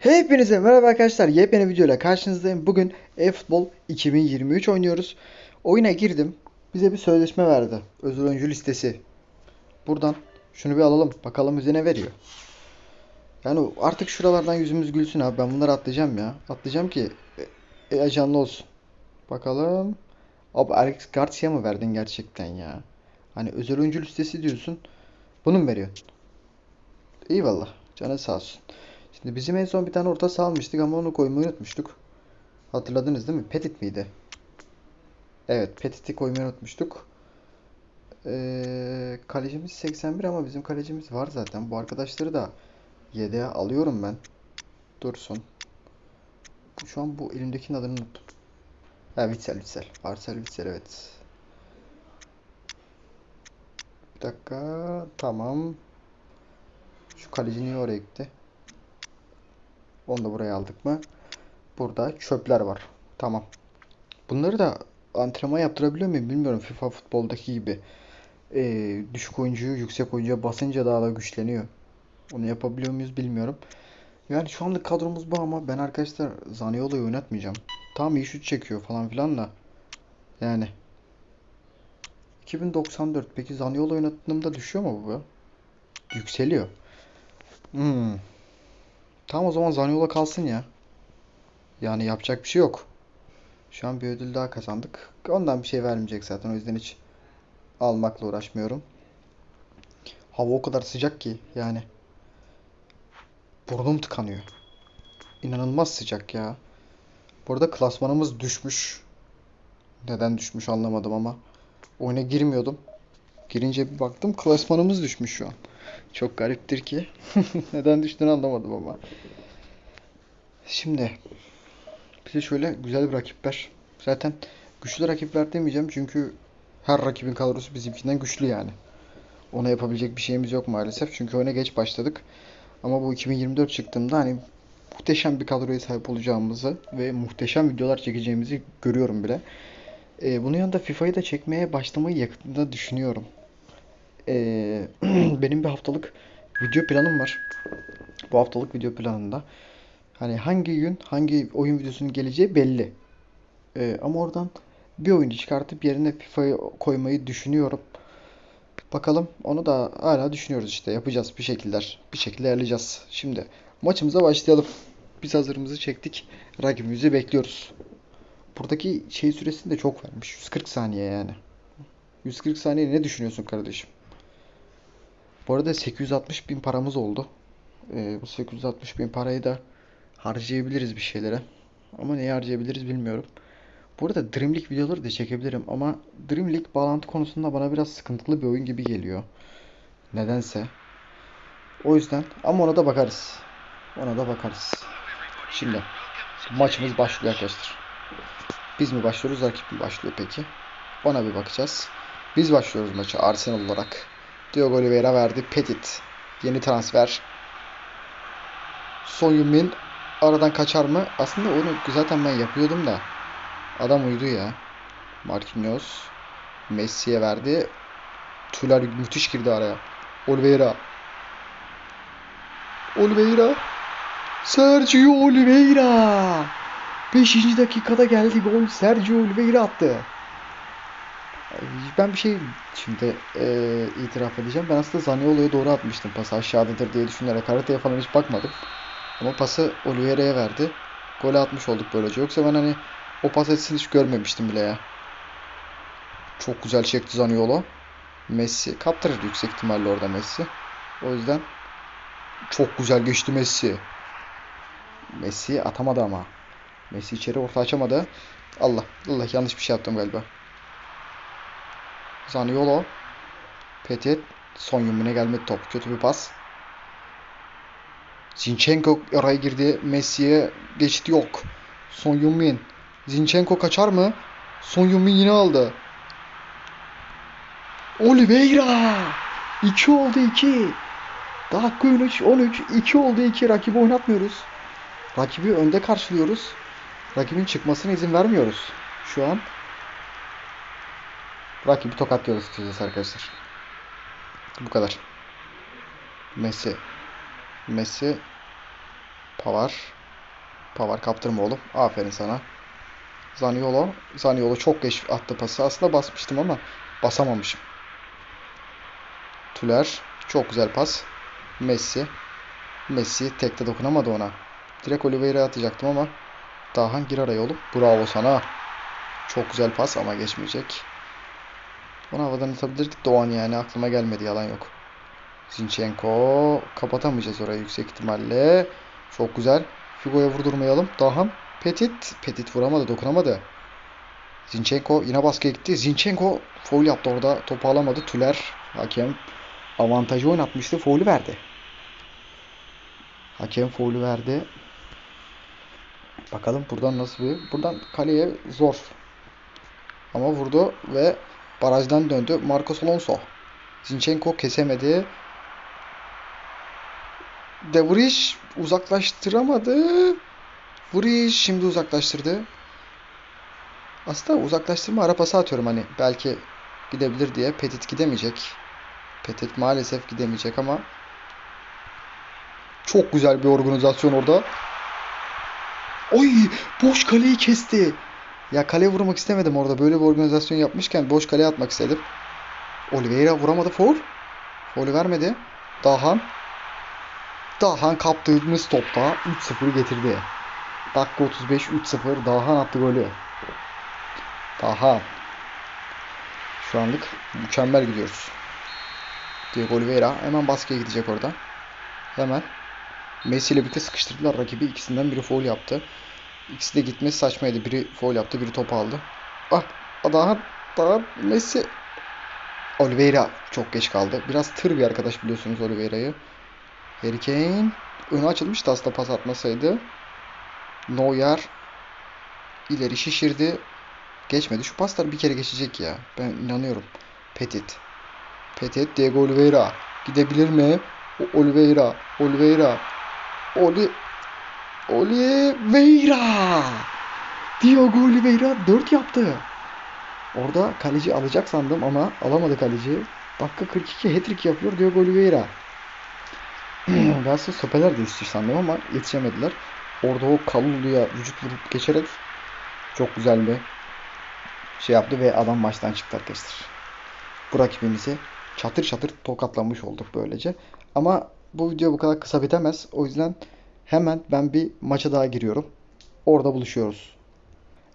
Hepinize merhaba arkadaşlar. Yepyeni videoyla karşınızdayım. Bugün eFootball 2023 oynuyoruz. Oyuna girdim. Bize bir sözleşme verdi. Özel oyuncu listesi. Buradan şunu bir alalım. Bakalım bize ne veriyor. Yani artık şuralardan yüzümüz gülsün abi. Ben bunları atlayacağım ya. Atlayacağım ki e, heyecanlı olsun. Bakalım. Abi Alex Garcia mı verdin gerçekten ya? Hani özel oyuncu listesi diyorsun. Bunu mu veriyorsun? Eyvallah. Canı sağ olsun. Şimdi bizim en son bir tane orta saha almıştık ama onu koymayı unutmuştuk. Hatırladınız değil mi? Petit miydi? Evet, Petit'i koymayı unutmuştuk. Ee, kalecimiz 81 ama bizim kalecimiz var zaten. Bu arkadaşları da yedeğe alıyorum ben. Dursun. Şu an bu elimdekinin adını unuttum. Ha Witsel Witsel. Marcel Witsel evet. Bir dakika. Tamam. Şu kaleci niye oraya gitti? Onu da buraya aldık mı? Burada çöpler var. Tamam. Bunları da antrenman yaptırabiliyor muyum bilmiyorum. FIFA futboldaki gibi. Ee, düşük oyuncuyu yüksek oyuncuya basınca daha da güçleniyor. Onu yapabiliyor muyuz bilmiyorum. Yani şu anlık kadromuz bu ama ben arkadaşlar Zaniolo'yu oynatmayacağım. Tamam iyi şut çekiyor falan filan da. Yani. 2094. Peki Zaniolo oynattığımda düşüyor mu bu? Yükseliyor. Hmm. Tamam o zaman Zaniolo kalsın ya. Yani yapacak bir şey yok. Şu an bir ödül daha kazandık. Ondan bir şey vermeyecek zaten. O yüzden hiç almakla uğraşmıyorum. Hava o kadar sıcak ki yani. Burnum tıkanıyor. İnanılmaz sıcak ya. Burada klasmanımız düşmüş. Neden düşmüş anlamadım ama. Oyuna girmiyordum. Girince bir baktım klasmanımız düşmüş şu an. Çok gariptir ki. Neden düştüğünü anlamadım ama. Şimdi bize şöyle güzel bir rakip ver. Zaten güçlü rakipler demeyeceğim çünkü her rakibin kadrosu bizimkinden güçlü yani. Ona yapabilecek bir şeyimiz yok maalesef. Çünkü oyuna geç başladık. Ama bu 2024 çıktığında hani muhteşem bir kadroya sahip olacağımızı ve muhteşem videolar çekeceğimizi görüyorum bile. Ee, bunun yanında FIFA'yı da çekmeye başlamayı yakında düşünüyorum. Ee, benim bir haftalık video planım var. Bu haftalık video planında hani hangi gün hangi oyun videosunun geleceği belli. Ee, ama oradan bir oyunu çıkartıp yerine FIFA'yı koymayı düşünüyorum. Bakalım onu da hala düşünüyoruz işte. Yapacağız bir şekiller. Bir şekilde ayarlayacağız. Şimdi maçımıza başlayalım. Biz hazırımızı çektik. Rakibimizi bekliyoruz. Buradaki şey süresini de çok vermiş. 140 saniye yani. 140 saniye ne düşünüyorsun kardeşim? Bu arada 860 bin paramız oldu. Ee, bu 860 bin parayı da harcayabiliriz bir şeylere. Ama neyi harcayabiliriz bilmiyorum. Burada Dream League videoları da çekebilirim ama Dream League bağlantı konusunda bana biraz sıkıntılı bir oyun gibi geliyor. Nedense. O yüzden ama ona da bakarız. Ona da bakarız. Şimdi maçımız başlıyor arkadaşlar. Biz mi başlıyoruz, rakip mi başlıyor peki? Ona bir bakacağız. Biz başlıyoruz maça Arsenal olarak. Diogo Oliveira verdi. Petit. Yeni transfer. Son Heung-min aradan kaçar mı? Aslında onu zaten ben yapıyordum da. Adam uydu ya. Marquinhos. Messi'ye verdi. Tüler müthiş girdi araya. Oliveira. Oliveira. Sergio Oliveira. 5. dakikada geldi gol. Sergio Oliveira attı. Ben bir şey şimdi e, itiraf edeceğim. Ben aslında Zaniolo'ya doğru atmıştım pası aşağıdadır diye düşünerek haritaya falan hiç bakmadım. Ama pası Oliveira'ya verdi. Gol atmış olduk böylece. Yoksa ben hani o pas etsin hiç görmemiştim bile ya. Çok güzel çekti Zaniolo. Messi kaptırır yüksek ihtimalle orada Messi. O yüzden çok güzel geçti Messi. Messi atamadı ama. Messi içeri orta açamadı. Allah Allah yanlış bir şey yaptım galiba. Zaniolo. Petit. Son yumine gelmedi top. Kötü bir pas. Zinchenko araya girdi. Messi'ye geçit yok. Son Yumin. Zinchenko kaçar mı? Son Yumin yine aldı. Oliveira. 2 oldu 2. Dakika 13 13 2 oldu 2. Rakibi oynatmıyoruz. Rakibi önde karşılıyoruz. Rakibin çıkmasına izin vermiyoruz. Şu an rakibi tokatlıyoruz kısacası arkadaşlar. Bu kadar. Messi. Messi Pavar. Pavar kaptırma oğlum. Aferin sana. Zaniolo. Zaniolo çok geç attı pası. Aslında basmıştım ama basamamışım. Tüler. Çok güzel pas. Messi. Messi tekte dokunamadı ona. Direkt Oliveira'ya atacaktım ama Dahan gir araya oğlum. Bravo sana. Çok güzel pas ama geçmeyecek. Onu havadan atabilirdik de o an yani aklıma gelmedi yalan yok. Zinchenko kapatamayacağız orayı yüksek ihtimalle. Çok güzel. Figo'ya vurdurmayalım. Dahan. Petit. Petit vuramadı dokunamadı. Zinchenko yine baskıya gitti. Zinchenko foul yaptı orada. Topu alamadı. Tüler hakem avantajı oynatmıştı. Foul'ü verdi. Hakem foul'ü verdi. Bakalım buradan nasıl bir... Buradan kaleye zor. Ama vurdu ve barajdan döndü. Marcos Alonso. Zinchenko kesemedi. De Vries uzaklaştıramadı. Vries şimdi uzaklaştırdı. Aslında uzaklaştırma ara pası atıyorum hani belki gidebilir diye. Petit gidemeyecek. Petit maalesef gidemeyecek ama çok güzel bir organizasyon orada. Oy boş kaleyi kesti. Ya kaleye vurmak istemedim orada. Böyle bir organizasyon yapmışken boş kaleye atmak istedim. Oliveira vuramadı. Foul. Foul'ü vermedi. Dahan. Dahan kaptığımız topta 3-0 getirdi. Dakika 35 3-0. Dahan attı golü. Dahan. Şu anlık mükemmel gidiyoruz. Diego Oliveira hemen baskıya gidecek orada. Hemen. Messi ile birlikte sıkıştırdılar rakibi. İkisinden biri foul yaptı. İkisi de gitmesi saçmaydı. Biri foul yaptı, biri topu aldı. Ah, daha daha Messi Oliveira çok geç kaldı. Biraz tır bir arkadaş biliyorsunuz Oliveira'yı. Harry Kane önü açılmıştı aslında pas atmasaydı. Neuer ileri şişirdi. Geçmedi. Şu paslar bir kere geçecek ya. Ben inanıyorum. Petit. Petit Diego Oliveira. Gidebilir mi? O Oliveira. Oliveira. Oli Oliveira. Diogo Oliveira 4 yaptı. Orada kaleci alacak sandım ama alamadı kaleci. Dakika 42 hat-trick yapıyor Diogo Oliveira. Aslında stoperler de yetişir sandım ama yetişemediler. Orada o Kalulu'ya vücut vurup geçerek çok güzel bir şey yaptı ve adam maçtan çıktı arkadaşlar. Bu rakibimizi çatır çatır tokatlamış olduk böylece. Ama bu video bu kadar kısa bitemez. O yüzden hemen ben bir maça daha giriyorum. Orada buluşuyoruz.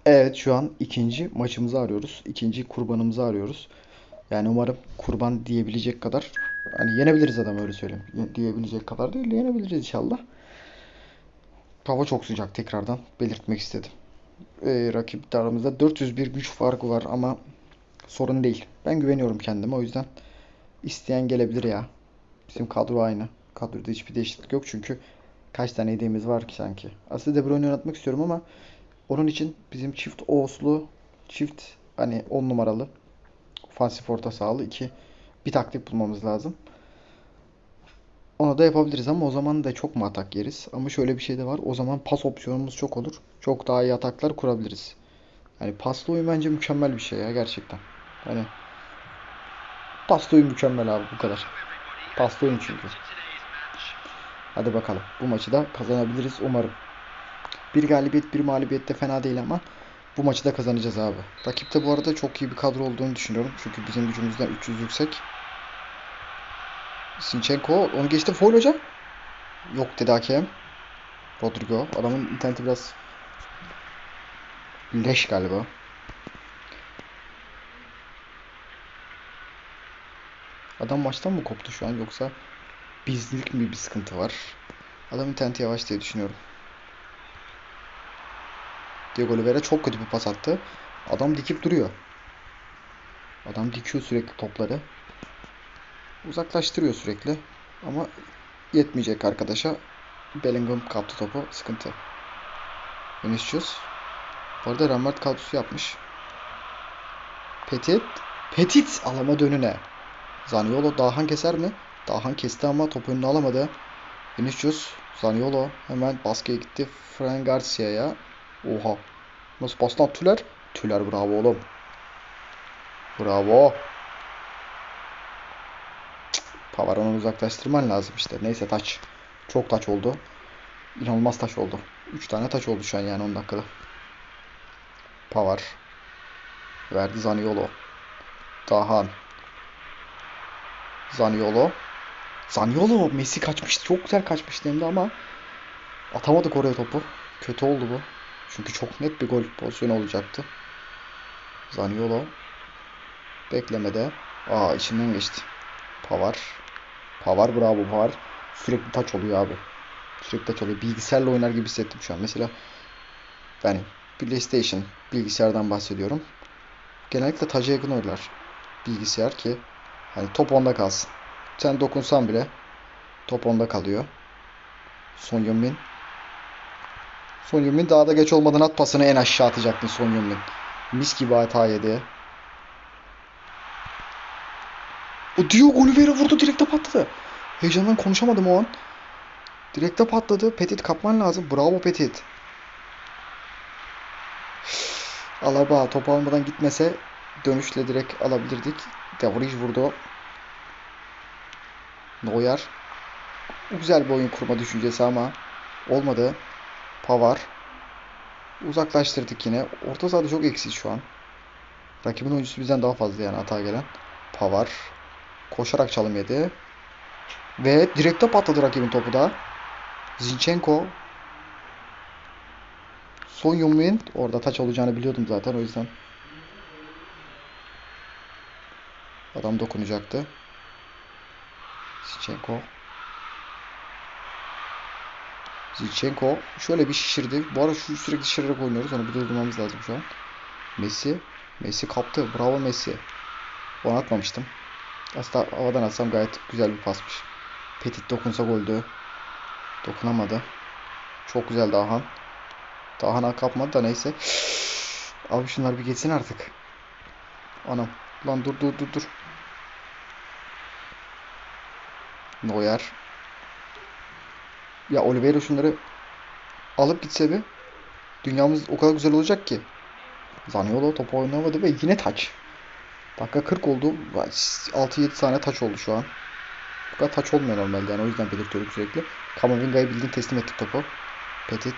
Evet şu an ikinci maçımızı arıyoruz. İkinci kurbanımızı arıyoruz. Yani umarım kurban diyebilecek kadar hani yenebiliriz adam öyle söyleyeyim. Ye- Diyebilecek kadar değil de yenebiliriz inşallah. Hava çok sıcak tekrardan belirtmek istedim. Ee, rakip aramızda 401 güç farkı var ama sorun değil. Ben güveniyorum kendime o yüzden isteyen gelebilir ya. Bizim kadro aynı. Kadroda hiçbir değişiklik yok çünkü kaç tane hediyemiz var ki sanki. Aslında De Bruyne oynatmak istiyorum ama onun için bizim çift Oğuzlu, çift hani 10 numaralı ofansif orta sahalı iki bir taktik bulmamız lazım. Onu da yapabiliriz ama o zaman da çok mu atak yeriz? Ama şöyle bir şey de var. O zaman pas opsiyonumuz çok olur. Çok daha iyi ataklar kurabiliriz. Yani paslı oyun bence mükemmel bir şey ya gerçekten. Hani paslı oyun mükemmel abi bu kadar. Paslı oyun çünkü. Hadi bakalım. Bu maçı da kazanabiliriz umarım. Bir galibiyet bir mağlubiyet de fena değil ama bu maçı da kazanacağız abi. Rakipte bu arada çok iyi bir kadro olduğunu düşünüyorum. Çünkü bizim gücümüzden 300 yüksek. Sinchenko onu geçti foul hocam. Yok dedi hakem. Rodrigo. Adamın interneti biraz leş galiba. Adam maçtan mı koptu şu an yoksa bizlik mi bir sıkıntı var? Adam interneti yavaş diye düşünüyorum. Diego Oliveira çok kötü bir pas attı. Adam dikip duruyor. Adam dikiyor sürekli topları. Uzaklaştırıyor sürekli. Ama yetmeyecek arkadaşa. Bellingham kaptı topu. Sıkıntı. Vinicius. Bu arada Rambert kadrosu yapmış. Petit. Petit alamadı önüne. Zaniolo Dahan keser mi? Dahan kesti ama topu önüne alamadı. Vinicius. Zaniolo hemen baskıya gitti. Fran Garcia'ya. Oha. Nasıl pastan Tüler? Tüler bravo oğlum. Bravo. Pavaron'u uzaklaştırman lazım işte. Neyse taç. Çok taç oldu. İnanılmaz taç oldu. 3 tane taç oldu şu an yani 10 dakikada. Pavar. Verdi Zaniolo. Dahan. Zaniolo. Zaniolo. Messi kaçmıştı. Çok güzel kaçmıştı hem de ama atamadık oraya topu. Kötü oldu bu. Çünkü çok net bir gol pozisyonu olacaktı. Zaniolo. Beklemede. Aa içinden geçti. Pavar. Pavar bravo Pavar. Sürekli taç oluyor abi. Sürekli taç oluyor. Bilgisayarla oynar gibi hissettim şu an. Mesela yani PlayStation bilgisayardan bahsediyorum. Genellikle taca yakın oynar bilgisayar ki hani top onda kalsın. Sen dokunsan bile top onda kalıyor. Son Heung-min. Son Heung-min daha da geç olmadan at pasını en aşağı atacaktın Son Heung-min. Mis gibi hata yedi. O Diogo Oliveira vurdu direkte patladı. Heyecandan konuşamadım o an. Direkte patladı. Petit kapman lazım. Bravo Petit. Alaba topu almadan gitmese dönüşle direkt alabilirdik. Devriş vurdu. Neuer. Güzel bir oyun kurma düşüncesi ama olmadı. Pavar. Uzaklaştırdık yine. Orta sahada çok eksiz şu an. Rakibin oyuncusu bizden daha fazla yani hata gelen. Pavar. Koşarak çalım yedi. Ve direkte patladı rakibin topu da. Zinchenko. Son Heung-min. Orada taç olacağını biliyordum zaten o yüzden. Adam dokunacaktı. Zinchenko. Zinchenko şöyle bir şişirdi. Bu arada şu sürekli şişirerek oynuyoruz. Onu bir durdurmamız lazım şu an. Messi. Messi kaptı. Bravo Messi. Onu atmamıştım. Aslında havadan atsam gayet güzel bir pasmış. Petit dokunsa goldü. Dokunamadı. Çok güzel Dahan. Dahan'a kapmadı da neyse. Abi şunlar bir geçsin artık. Anam. Lan dur dur dur dur. Neuer. Ya Oliveira şunları alıp gitse bir dünyamız o kadar güzel olacak ki. Zaniolo topu oynamadı ve yine taç. Dakika 40 oldu. 6-7 tane taç oldu şu an. Bu kadar taç olmuyor normalde yani o yüzden belirtiyorum sürekli. Kamavinga'ya bildiğin teslim ettik topu. Petit.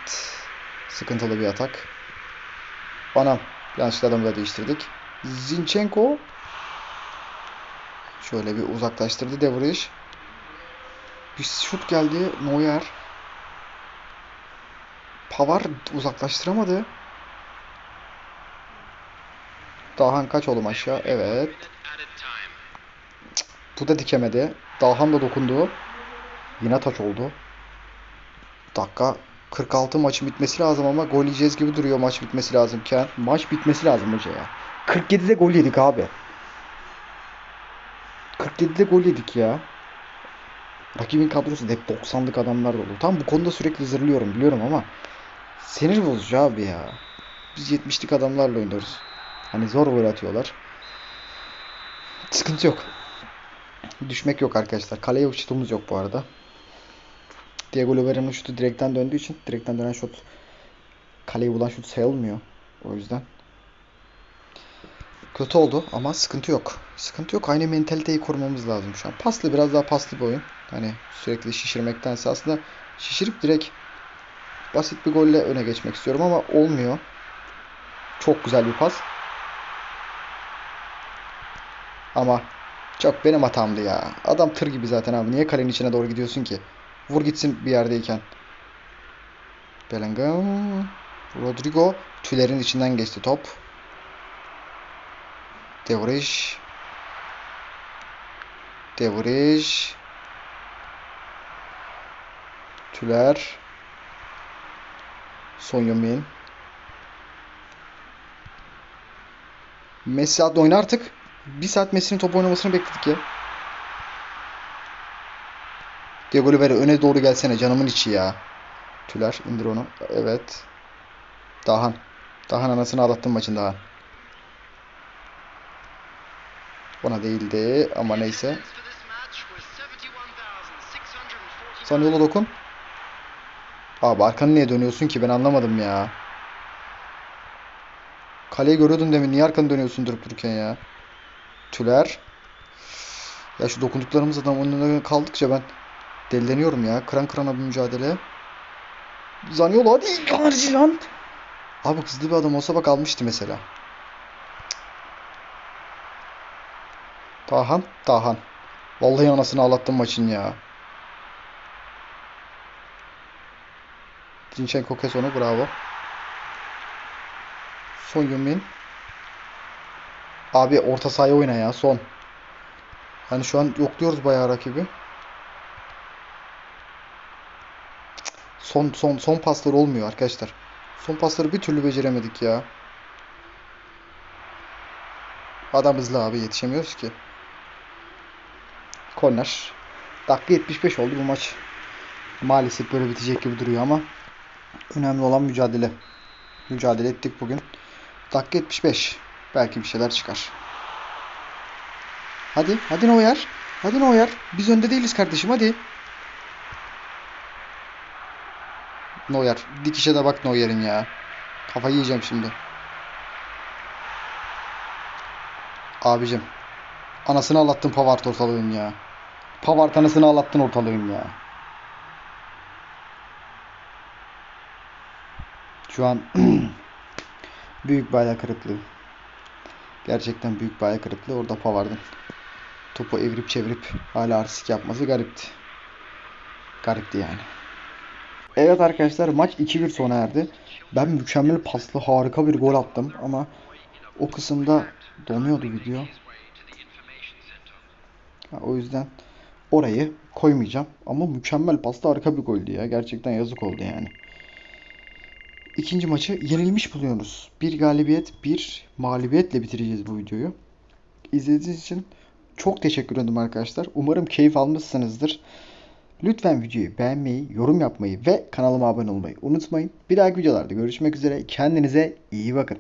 Sıkıntılı bir atak. Anam. Yanlışlıkla adamı da değiştirdik. Zinchenko. Şöyle bir uzaklaştırdı Devriş. Bir şut geldi. Neuer. Pavar uzaklaştıramadı. Dahan kaç oğlum aşağı? Evet. Bu da dikemedi. Dahan da dokundu. Yine taç oldu. Dakika 46 maçın bitmesi lazım ama gol yiyeceğiz gibi duruyor maç bitmesi lazımken. Maç bitmesi lazım hoca ya. 47'de gol yedik abi. 47'de gol yedik ya. Rakibin kadrosu da hep 90'lık adamlar dolu. Tam bu konuda sürekli zırlıyorum biliyorum ama sinir bozucu abi ya. Biz 70'lik adamlarla oynuyoruz. Hani zor gol atıyorlar. Sıkıntı yok. Düşmek yok arkadaşlar. Kaleye uçtuğumuz yok bu arada. Diego Oliveira'nın şutu direkten döndüğü için direkten dönen şut kaleyi bulan şut sayılmıyor. O yüzden. Kötü oldu ama sıkıntı yok. Sıkıntı yok. Aynı mentaliteyi korumamız lazım şu an. Paslı biraz daha paslı bir oyun. Hani sürekli şişirmektense aslında şişirip direkt basit bir golle öne geçmek istiyorum ama olmuyor. Çok güzel bir pas. Ama çok benim hatamdı ya. Adam tır gibi zaten abi. Niye kalenin içine doğru gidiyorsun ki? Vur gitsin bir yerdeyken. Bellingham. Rodrigo. Tülerin içinden geçti top. Devriş. Devriş. Tüler. Son Heung-min. Messi adlı oyna artık. Bir saat Messi'nin top oynamasını bekledik ya. Diego Oliveira öne doğru gelsene canımın içi ya. Tüler indir onu. Evet. Dahan. Dahan anasını ağlattın maçın Dahan. Ona değildi ama neyse. Sana yola dokun. Abi arkanı niye dönüyorsun ki ben anlamadım ya. Kaleyi görüyordun demin niye arkanı dönüyorsun durup dururken ya. Tüler. Ya şu dokunduklarımız adam önüne kaldıkça ben delileniyorum ya. Kıran kırana bir mücadele. Zaniolo hadi Icardi lan. Abi hızlı bir adam olsa bak almıştı mesela. Tahan, Tahan. Vallahi anasını ağlattım maçın ya. Zinchenko kes onu bravo. Son Yumin. Abi orta sahaya oyna ya son. Hani şu an yokluyoruz bayağı rakibi. Son son son paslar olmuyor arkadaşlar. Son pasları bir türlü beceremedik ya. Adam hızlı abi yetişemiyoruz ki. Korner. Dakika 75 oldu bu maç. Maalesef böyle bitecek gibi duruyor ama önemli olan mücadele. Mücadele ettik bugün. Dakika 75. Belki bir şeyler çıkar. Hadi, hadi Neuer. Hadi Neuer. Biz önde değiliz kardeşim hadi. Neuer. Dikişe de bak Neuer'in ya. Kafayı yiyeceğim şimdi. Abicim. Anasını ağlattın Pavard ortalığın ya. Pavard anasını ağlattın ortalığın ya. Şu an büyük bir ayak kırıklığı. Gerçekten büyük bir ayak kırıklığı. Orada Pavard'ın topu evirip çevirip hala artistik yapması garipti. Garipti yani. Evet arkadaşlar maç 2-1 sona erdi. Ben mükemmel paslı harika bir gol attım ama o kısımda donuyordu video. O yüzden orayı koymayacağım. Ama mükemmel paslı harika bir goldü ya. Gerçekten yazık oldu yani. İkinci maçı yenilmiş buluyoruz. Bir galibiyet, bir mağlubiyetle bitireceğiz bu videoyu. İzlediğiniz için çok teşekkür ederim arkadaşlar. Umarım keyif almışsınızdır. Lütfen videoyu beğenmeyi, yorum yapmayı ve kanalıma abone olmayı unutmayın. Bir dahaki videolarda görüşmek üzere. Kendinize iyi bakın.